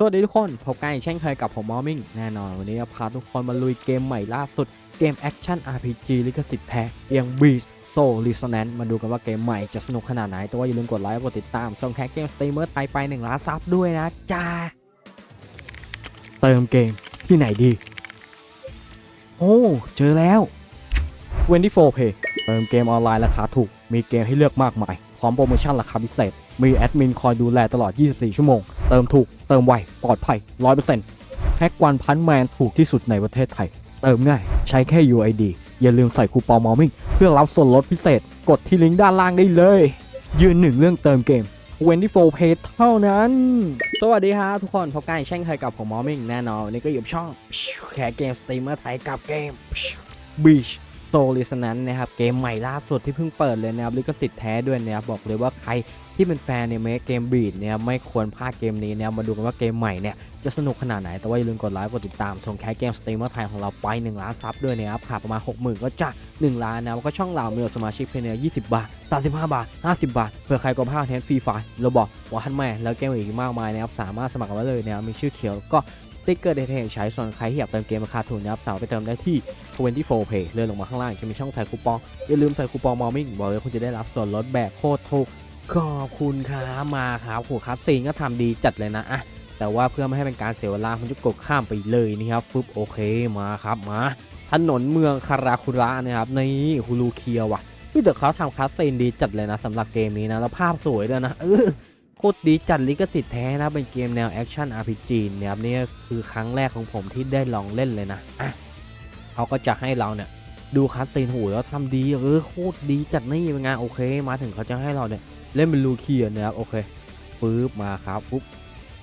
สวัสดีทุกคนพบกันอีกเช่นเคยกับผมมอมิงแน่นอนวันนี้จะพาทุกคนมาลุยเกมใหม่ล่าสุด เกมแอคชั่น RPG ลิขสิทธิ์แท้อย่าง Beast Soul Resonance มาดูกันว่าเกมใหม่จะสนุกขนาดไหน แต่ว่าอย่าลืมกดไลค์กดติดตามส่งแท็กเกมสตรีมเมอร์ไทยไป1ล้านซับด้วยนะจ้า เติมเกมที่ไหนดี โอ้ เจอแล้ว 24 Pay เติมเกมออนไลน์ราคาถูก มีเกมให้เลือกมากมายพร้อมโปรโมชั่นราคาพิเศษ มีแอดมินคอยดูแลตลอด 24 ชั่วโมง เติมถูก เติมไว ปลอดภัย 100%แพ็กวันพันแมนถูกที่สุดในประเทศไทย เติมง่าย ใช้แค่ UID อย่าลืมใส่คูปองมอมิ่งเพื่อรับส่วนลดพิเศษ กดที่ลิงก์ด้านล่างได้เลย ยืนหนึ่งเรื่องเติมเกม24เพจเท่านั้น สวัสดีครับทุกคน พบกันอีกเช่นเคยกับผมมอมิ่งแน่นอนวันนี้ก็อยู่ช่องแคเกมสตรีมเมอร์ไทยกับเกม Beach s o l i s o n a n c e นะครับ เกมใหม่ล่าสุดที่เพิ่งเปิดเลยนะครับลิขสิทธิ์แท้ด้วยนะครับบอกเลยว่าใคร ที่เป็นแฟนเนี่ยเมเกมบีดเนี่ยไม่ควรพลาดเกมนี้เนะครับมาดูกันว่าเกมใหม่เนี่ยจะสนุกขนาดไหน แต่ว่าอย่าลืมกดไลค์กดติดตามส่งแคเกมสตรีมเมอร์ไทยของเราไป 1 ล้านซับด้วยนะครับขาดประมาณ 60,000 ก็จะ 1 ล้านนะแล้วก็ช่องเรามีสมาชิกเพียงเนี่ย20 บาท 35 บาท 50 บาท เผื่อใครก็พลาดแทนฟรีไฟล์เราบอกว่าฮันแม่แล้วเกมอีกมากมายนะครับสามารถสมัครกันไว้เลยนะครับมีชื่อเขียวก็ติ๊กเกอร์เดทใช้ส่วนใครที่อยากเติมเกมราคาถูกนะครับสามารถไปเติมได้ที่ 24 Pay เลื่อนลงมาข้างล่างจะมีช่องใส่คูปองอย่าลืมใส่คูปองมอมิ่งบอกเลยคุณจะได้รับส่วนลดแบบโคตรถูก ขอบคุณครับมาครับโหคัสซีนก็ทำดีจัดเลยนะอะแต่ว่าเพื่อไม่ให้เป็นการเสียเวลาผมจะกดข้ามไปเลยนี่ครับฟึบโอเคมาครับมาถนนเมืองคาราคุระนะครับนี่ฮูลูเคียวว่ะพี่แต่เขาทำคัสซีนดีจัดเลยนะสำหรับเกมนี้นะแล้วภาพสวยด้วยนะเออโคตรดีจัดลิขสิทธิ์แท้นะเป็นเกมแนวแอคชั่น RPG เนี่ยครับนี่คือครั้งแรกของผมที่ได้ลองเล่นเลยนะอะเขาก็จะให้เราเนี่ยดูคัสซีนหูแล้วทำดีเออโคตรดีจัดนี่เป็นไงโอเค มาถึงเขาจะให้เราเนี่ย เล่นเป็นลูเคียนนะครับโอเคปึ๊บมาครับปุ๊บ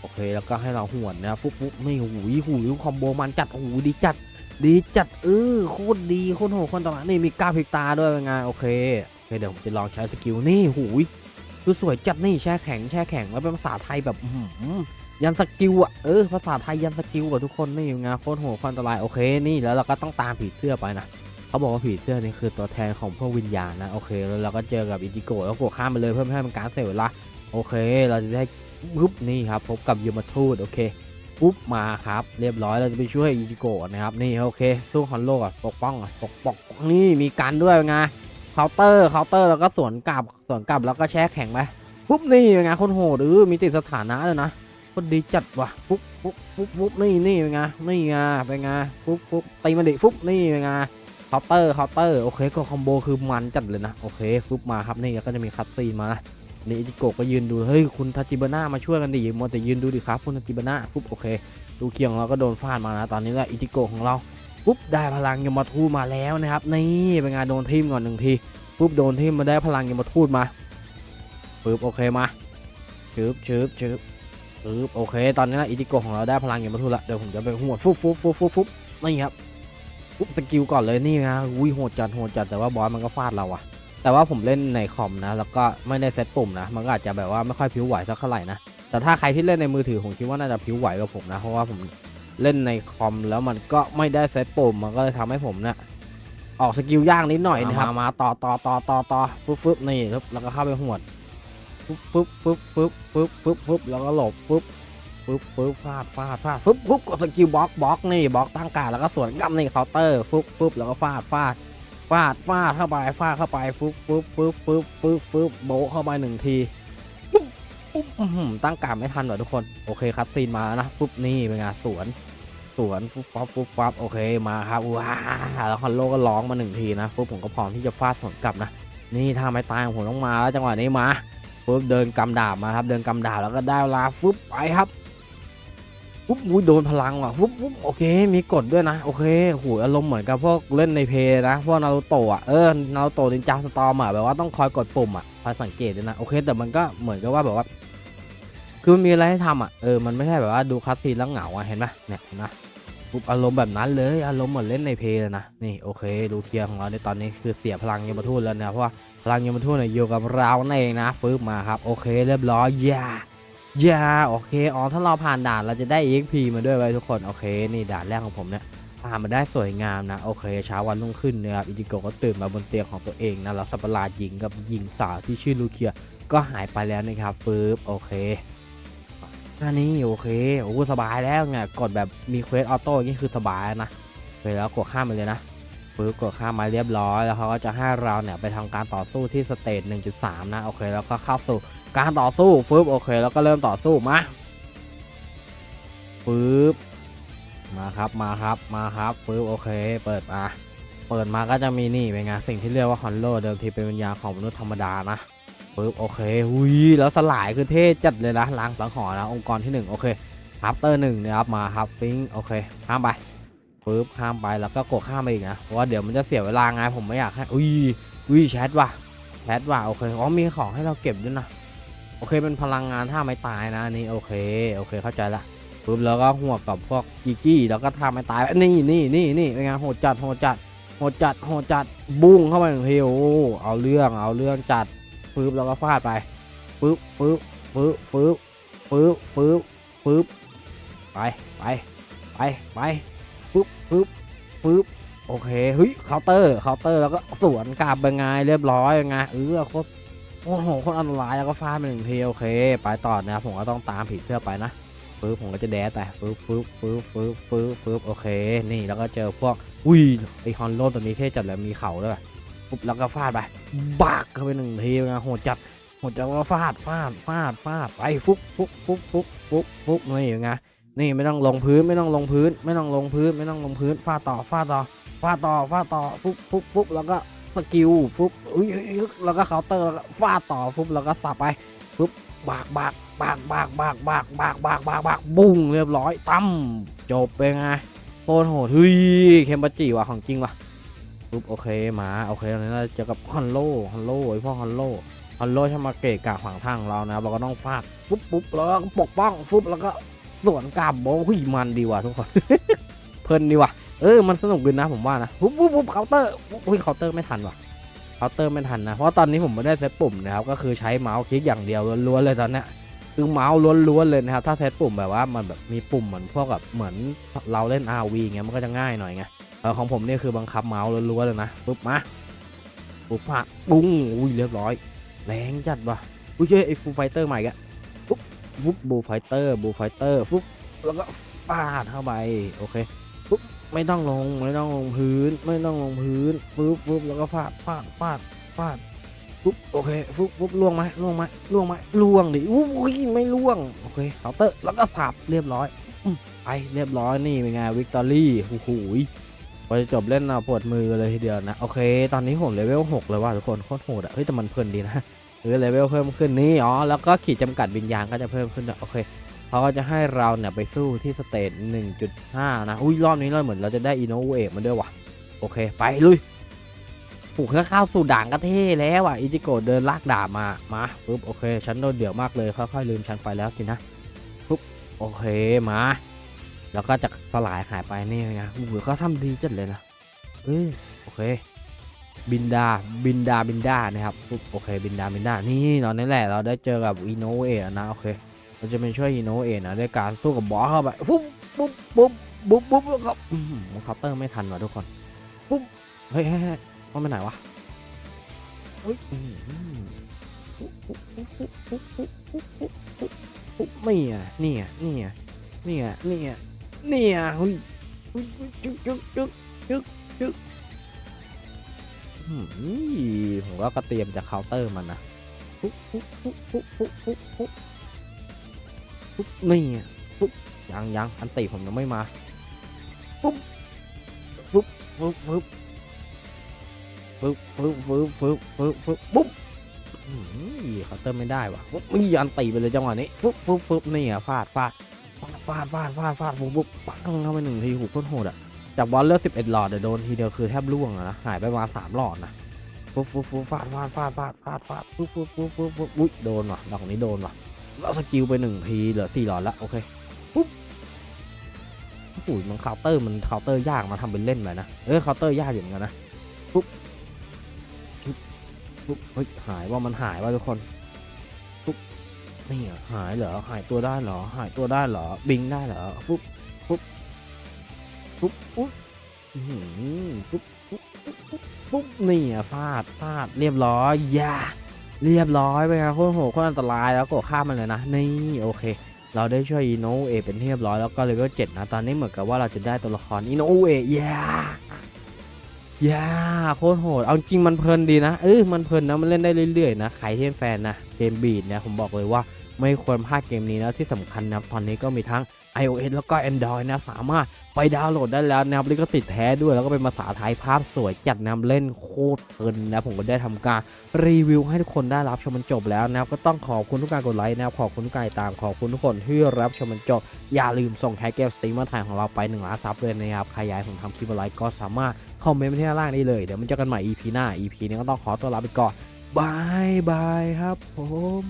โอเคแล้วก็ให้เราหวนนะฟุบฟุบนี่หูยหูยคอมโบมันจัดหูดีจัด ดีจัดเออโคตรดีโคตรโหดโคตรตลาดนี่มีกล้าพริบตาด้วยเป็นไงโอเคโอเคเดี๋ยวผมจะลองใช้สกิลนี่หูยคือสวยจัดนี่แช่แข็งแช่แข็งแล้วเป็นภาษาไทยแบบยันสกิลอะเออภาษาไทยยันสกิลอะทุกคนนี่เป็นไงโคตรโหดโคตรอันตรายโอเคนี่แล้วเราก็ต้องตามผีเสื้อไปนะ เขาบอกว่าผีเสื้อนี่คือตัวแทนของพวกวิญญาณนะโอเคแล้วเราก็เจอกับอิจิโกะแล้วกดข้ามไปเลยเพื่อไม่ให้มันการเสียเวลาโอเค เราจะได้ปุ๊บนี่ครับพบกับยูมาทูตโอเคปุ๊บมาครับเรียบร้อยเราจะไปช่วยอิจิโกะนะครับนี่โอเคสู้ฮอนโลกอนปกป้องอนปกป้องนี่มีกันด้วยไงเคาน์เตอร์เคาน์เตอร์แล้วก็สวนกลับสวนกลับแล้วก็แช่แข็งไปปุ๊บนี่เป็นไงคนโหดเออมีติดสถานะเลยนะคนดีจัดว่ะปุ๊บปุ๊บปุ๊บปุ๊บนี่นี่เป็นไงนี่ไงเป็นไงปุ๊บปุ๊บตีมันดิปุ๊บนี่เป็นไง คาน์เตอร์คาน์เตอร์โอเคก็คอมโบคือมันจัดเลยนะโอเคฟึบมาครับนี่แล้วก็จะมีคัตซีนมานะนี่อิจิโกะก็ยืนดูเฮ้ยคุณทาจิบาน่ามาช่วยกันดิมัวแต่ยืนดูดิครับคุณทาจิบาน่าปุ๊บโอเคดูเคียงเราก็โดนฟาดมานะตอนนี้ก็อิจิโกะของเราปุ๊บได้พลังยมทูตมาแล้วนะครับนี่เป็นงานโดนทิมก่อนหนึ่งทีปุ๊บโดนทิมมาได้พลังยมทูตมาปุ๊บโอเคมาชืบชืบชืบปึ๊บโอเค ตอนนี้นะอิจิโกะของเราได้พลังยมทูตละเดี๋ยวผมจะไปหัวฟุบฟุบฟุบฟุบฟุบนี่ครับ ปุ๊บสกิลก่อนเลยนี่นะอุ้ยโหดจัดโหดจัดแต่ว่าบอสมันก็ฟาดเราอะแต่ว่าผมเล่นในคอมนะ แล้วก็ไม่ได้เซตปุ่มนะ มันก็อาจจะแบบว่าไม่ค่อยผิวไหวสักเท่าไหร่นะ แต่ถ้าใครที่เล่นในมือถือผมคิดว่าน่าจะผิวไหวกว่าผมนะ เพราะว่าผมเล่นในคอมแล้วมันก็ไม่ได้เซตปุ่ม มันก็เลยทำให้ผมเนี่ยออกสกิลยากนิดหน่อยนะครับ มาต่อต่อต่อต่อต่อฟึบฟึบนี่ครับแล้วก็เข้าไปหวดฟึบฟึบฟึบฟึบฟึบฟึบฟึบแล้วก็หลบฟึบ ปึ๊บปึ๊บฟาดฟาดฟาดฟึบปุ๊บกดสกิลบล็อกบล็อกนี่บล็อกตั้งการแล้วก็สวนกลับนี่เคาน์เตอร์ฟึบฟึบแล้วก็ฟาดฟาดฟาดฟาดเข้าไปฟาดเข้าไปฟึบฟึบฟึบฟึบฟึบฟึบโบเข้าไปหนึ่งทีปุ๊บปุ๊บตั้งการไม่ทันหรอทุกคนโอเคคัตซีนมาแล้วนะปุ๊บนี่เป็นไงสวนสวนฟุบฟับฟุบฟับโอเคมาครับว้าแล้วฮันโลก็ร้องมาหนึ่งทีนะปุ๊บผมก็พร้อมที่จะฟาดสวนกลับนะนี่ถ้าไม่ตายผมต้องมาแล้วจังหวะนี้มาปุ๊บเดินกำดาบมาครับเดินกำดาบแล้วก็ได้เวลาฟึบไปครับ ปุ๊บอุ้ยโดนพลังว่ะปุ๊บปุ๊บโอเค มีกดด้วยนะ โอเคโหอารมณ์เหมือนกับพวกเล่นในเพย์นะ พวกนารูโตะอะ เออนารูโตะนินจาสตอมอะแบบว่าต้องคอยกดปุ่มอะคอยสังเกตด้วยนะ โอเค แต่มันก็เหมือนกับว่าแบบว่า คือมันมีอะไรให้ทำอะ เออ มันไม่ใช่แบบว่าดูคัสซีนแล้วเหงาอะ เห็นไหมเนี่ยเห็นไหมปุ๊บอารมณ์แบบนั้นเลย อารมณ์เหมือนเล่นในเพย์เลยนะ นี่โอเค ดูเคลียร์ของเราในตอนนี้คือเสียพลังยมทูตแล้วนะ เพราะว่าพลังยมทูตเนี่ยอยู่กับเรานั่นเองนะฟื้นมาครับ โอเค เรียบร้อยย่า อย่าโอเค อ๋อ ถ้าเราผ่านด่านเราจะได้ EXP มาด้วยไว้ทุกคน โอเค นี่ด่านแรกของผมเนี่ยผ่านมาได้สวยงามนะ โอเค เช้าวันรุ่งขึ้นนะครับ อิจิโกก็ตื่นมาบนเตียงของตัวเองนะแล้วสัตว์ปะหลาดหญิงกับหญิงสาวที่ชื่อลูเคีย ก็หายไปแล้วนะครับปึ๊บ โอเคอันนี้โอเค โอ้สบายแล้วเนี่ย กดแบบมีเควสออโต้นี้คือสบายนะไปแล้วกดข้ามไปเลยนะปึ๊บกดข้ามมาเรียบร้อย แล้วเขาก็จะให้เราเนี่ยไปทำการต่อสู้ที่สเตจ1.3 นะ โอเค แล้วก็เข้าสู่ การต่อสู้ฟึบโอเค แล้วก็เริ่มต่อสู้มาฟึบมาครับมาครับมาครับฟึบโอเค เปิดมาเปิดมาก็จะมีนี่เป็นไงสิ่งที่เรียกว่าคอนโลเดิมทีเป็นวิญญาณของมนุษย์ธรรมดานะปึ๊บโอเคหุยแล้วสลายคือเท่จัดเลยนะล้างสังหรณ์นะองค์กรที่ 1 โอเคฮับเตอร์หนึ่งนะครับมาครับปิ้งโอเคข้ามไปปึ๊บข้ามไปแล้วก็กดข้ามไปอีกนะเพราะว่าเดี๋ยวมันจะเสียเวลาไงผมไม่อยากให้อุ้ยอุ้ยแชทว่ะแชทว่ะโอเคอ๋อมีของให้เราเก็บด้วยนะ โอเคเป็นพลังงานถ้าไม่ตายนะอันนี่โอเคโอเคเข้าใจละปึ๊บแล้วก็หัวกับพวกกิกกี้แล้วก็ท่าไม่ตายนี่นี่นี่นี่เป็นไงโหดจัดโหดจัดโหดจัดโหดจัดบุ้งเข้ามาหนึ่งทีโอ้เอาเรื่องเอาเรื่องจัดปึ๊บแล้วก็ฟาดไปปึ๊บปึ๊บปึ๊บปึ๊บปึ๊บปึ๊บปึ๊บไปไปไปไปปึ๊บปึ๊บปึ๊บโอเคเฮ้ยเคาน์เตอร์เคาน์เตอร์แล้วก็สวนกลับไปไงเรียบร้อยไงเออโคตร โอ้โหคนอันตรายแล้วก็ฟาดไปหนึ่งทีโอเค ไปต่อนะครับผมก็ต้องตามผีเสื้อไปนะปึ๊บผมก็จะแดดไปปึ๊บปึ๊บปึ๊บปึ๊บปึ๊บปึ๊บโอเค นี่แล้วก็เจอพวกอุ้ยไอฮอนโลตัวนี้เท่จัดเลยมีเข่าด้วยปุ๊บแล้วก็ฟาดไปบากเข้าไปหนึ่งทีนะโหดจัดโหดจัดแล้วก็ฟาดฟาดฟาดฟาดไปฟุบฟุบฟุบฟุบฟุบฟุบนี่ยังไงนี่ไม่ต้องลงพื้นไม่ต้องลงพื้น ไม่ต้องลงพื้นไม่ต้องลงพื้นฟาดต่อฟาดต่อฟาดต่อฟาดต่อฟุบฟุบฟุบแล้วก็ สกิลฟุบอุ้ยแล้วก็เคาน์เตอร์แล้วก็ฟาดต่อฟุบแล้วก็สับไปฟุบบากบากบากบากบากบากบากบากบากบากบุ้งเรียบร้อยตั้มจบไปไงโคตรโหดเฮ้ยเคมบัจิว่ะของจริงว่ะปุ๊บโอเคมาโอเคตอนนี้เราเจอกับฮันโลฮันโลไอพ่อฮันโลฮันโลถ้มาเกะกะขวางทางเรานะเราก็ต้องฟาดฟุบปุ๊บแล้วก็ปกป้องฟุบแล้วก็สวนกลับโอ้ยมันดีว่ะทุกคน เพลินดีว่ะ เออ มันสนุกดีนะผมว่านะปุ๊บปุ๊บปุ๊บเคาน์เตอร์ปุ๊บอุ้ยเคาน์เตอร์ไม่ทันว่ะเคาน์เตอร์ไม่ทันนะ เพราะตอนนี้ผมไม่ได้เซตปุ่มนะครับ ก็คือใช้เมาส์คลิกอย่างเดียวล้วนๆเลยตอนเนี้ยคือเมาส์ล้วนๆเลยนะครับ ถ้าเซตปุ่มแบบว่ามันแบบมีปุ่มเหมือนพวกแบบเหมือนเราเล่น RV เงี้ยมันก็จะง่ายหน่อยไงของผมนี่คือบังคับเมาส์ล้วนๆเลยนะปุ๊บมาปุ๊บฟาดปุ้งอุ้ยเรียบร้อย แรงจัดว่ะอุ้ยเฮ้ยไอ้ฟูไฟเตอร์ใหม่กะปุ๊บปุ๊บบูไฟเตอร์บูไฟเตอร์ปุ๊บแล้วก็ฟาดเข้าไปโอเค ปุ๊บไม่ต้องลงไม่ต้องลงพื้น ไม่ต้องลงพื้นปุ๊บปุ๊บแล้วก็ฟาดฟาดฟาดฟาดปุ๊บโอเคปุ๊บปุ๊บล่วงไหมล่วงไหมล่วงไหมล่วงดิอุ้ยไม่ล่วงโอเคเคาน์เตอร์แล้วก็สับเรียบร้อยไปเรียบร้อยนี่เป็นไงวิกตอรี่โอ้โหพอจะจบเล่นนะปวดมือเลยทีเดียวนะ โอเค ตอนนี้ผมเลเวล6เลยว่ะทุกคนโคตรโหดอะเฮ้ยแต่มันเพลินดีนะหรือเลเวลเพิ่มขึ้นนี่อ๋อแล้วก็ขีดจำกัดวิญญาณก็จะเพิ่มขึ้นโอเค เขาก็จะให้เราเนี่ยไปสู้ที่สเตจ1.5 นะ อุ้ยรอบนี้เราเหมือนเราจะได้อินโนเวทมาด้วยว่ะ โอเค ไปลุยผูกแค่ข้าวสู่ด่างก็เท่แล้วอะ อิจิโกะเดินลากด่ามา มาปุ๊บโอเค ฉันโดนเดี่ยวมากเลย ค่อยๆลืมฉันไปแล้วสินะ ปุ๊บโอเคมา แล้วก็จะสลายหายไปนี่ไงโอ้โหเขาทำดีจัดเลยนะเอ้ยโอเคบินดา บินดา บินดา นะครับปุ๊บโอเค บินดา บินดา นี่ตอนนี้แหละ เราได้เจอกับอินโนเอะนะ โอเค มันจะเป็นช่วยฮีโนเอทนะด้วยการสู้กับบอสเข้าไปปุ๊บปุ๊บปุ๊บปุ๊บปุ๊บครับมัเคาน์เตอร์ไม่ทันว่ะทุกคนปุ๊บเฮ้ยเฮ้ยมันไปไหนวะไม่อะนี่อะนี่อะนี่อะนี่อะนี่อะเฮ้ยจึ๊กจึ๊กจึ๊กจึ๊กจึ๊กผมก็กระเตรียมจะเคาน์เตอร์มันนะปุ๊บปุ๊บปุ๊บปุ๊บปุ๊บ ปุ๊บนี่ปุ๊บยังยังอันติผมยังไม่มาปุ๊บปุ๊บปุ๊บปุ๊บปุ๊บปุ๊บปุ๊บปุ๊บปุ๊บปุ๊บปุ๊บอืมเคาเตอร์ไม่ได้ว่ะปุ๊บมีอันติไปเลยจังหวะนี้ฟุ๊บฟุ๊บฟุ๊บนี่อะฟาดฟาดฟาดฟาดฟาดฟาดปุ๊บปุ๊บปังเข้าไปหนึ่งทีหูโคตรโหดอะจากบอลเลือดสิบเอ็ดหลอดเดี๋ยวโดนทีเดียวคือแทบล่วงอะนะหายไปประมาณสามหลอดนะปุ๊บปุ๊บปุ๊บฟาดฟาดฟาดฟาดฟาดฟาดปุ๊บปุ๊บปุ๊บปุ๊บปุ๊บอุ้ยโดนว่ะดอกนี้โดนว่ะ แล้วสกิลไปหนึ่งทีเหลือสี่หลอดละโอเคปุ๊บโอ้โหมันเคาน์เตอร์มันเคาน์เตอร์ยากมาทำเป็นเล่นไปนะเออเคาน์เตอร์ยากอยู่เหมือนกันนะปุ๊บปุ๊บปุ๊บเฮ้ยหายว่ามันหายว่าทุกคนปุ๊บนี่อะหายเหรอหายตัวได้เหรอ หายตัวได้เหรอบิงได้เหรอฟุบฟุบฟุบฟุบอื้อหือฟุบฟุบฟุบฟุบฟุบนี่อะฟาดฟาดเรียบร้อยอย่า เรียบร้อยไปครับโคตรโหดโคตรอันตรายแล้วก็ฆ่ามันเลยนะนี่โอเค เราได้ช่วยอินโนเอเป็นที่เรียบร้อยแล้วก็เลเวลเจ็ดนะตอนนี้เหมือนกับว่าเราจะได้ตัวละครอินโนเอะยายาโคตรโหด เอาจริงมันเพลินดีนะ เออมันเพลินนะ มันเล่นได้เรื่อยๆนะ ใครที่เป็นแฟนนะ เกมบีดเนี่ย ผมบอกเลยว่า ไม่ควรพลาดเกมนี้นะที่สำคัญนะครับตอนนี้ก็มีทั้ง iOS แล้วก็ Android นะสามารถไปดาวน์โหลดได้แล้วนะครับลิขสิทธิ์แท้ด้วยแล้วก็เป็นภาษาไทยภาพสวยจัดนำเล่นโคตรเพลินนะผมก็ได้ทำการรีวิวให้ทุกคนได้รับชมมันจบแล้วนะครับก็ต้องขอบคุณทุกการกดไลค์นะครับขอบคุณทุกการติดตามขอบคุณทุกคนที่รับชมมันจบ อย่าลืมส่งแท็กเกมสตรีมเมอร์ไทยของเราไป1ล้านซับเลยนะครับใครอยากให้ผมทำคลิปอะไรก็สามารถคอมเมนต์มาที่ด้านล่างนี้เลยเดี๋ยวมันเจอกันใหม่ EP หน้า EP นี้ก็ต้องขอตัวลาไปก่อนบายบายครับผม